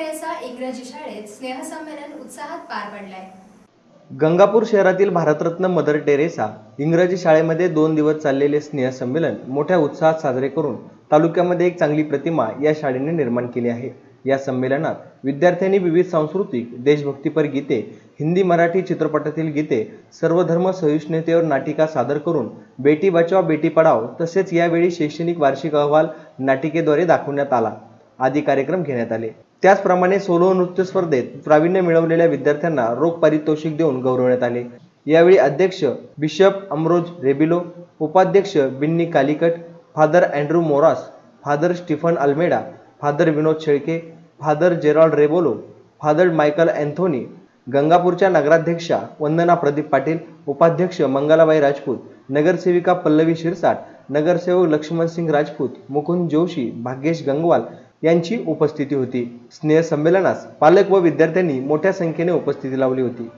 Teresa इंग्रजी शाळेत स्नेहसंमेलन उत्साहात पार पडलंय. गंगापूर शहरातील भारतरत्न मदर टेरेसा इंग्रजी शाळेमध्ये दोन दिवस चाललेले स्नेहसंमेलन मोठ्या उत्साहात साजरे करून तालुक्यामध्ये एक चांगली प्रतिमा या शाळेने निर्माण केली आहे. या संमेलनात विद्यार्थ्यांनी विविध सांस्कृतिक देशभक्तीपर गीते हिंदी मराठी चित्रपटातील गीते सर्वधर्म सहिष्णुतेवर नाटिका सादर करून बेटी बचाव बेटी पढाव तसेच यावेळी शैक्षणिक वार्षिक अहवाल नाटिकेद्वारे दाखवण्यात आला. आदी कार्यक्रम घेण्यात आले. त्याचप्रमाणे सोलो नृत्य स्पर्धेत प्रावीण्य मिळवलेल्या विद्यार्थ्यांना रोख पारितोषिक देऊन गौरवण्यात आले. यावेळी अध्यक्ष बिशप अमरोज रेबिलो उपाध्यक्ष Binny Calicut father Andrew Moras father Stephen Almeida father Vinod Shelke father Gerald Rebello father Michael Anthony गंगापूरच्या नगराध्यक्षा वंदना प्रदीप पाटील उपाध्यक्ष मंगलाबाई राजपूत नगरसेविका पल्लवी शिरसाट नगरसेवक लक्ष्मणसिंग राजपूत मुकुंद जोशी भाग्येश गंगवाल यांची उपस्थिती होती. स्नेहसंमेलनास पालक व विद्यार्थ्यांनी मोठ्या संख्येने उपस्थिती लावली होती.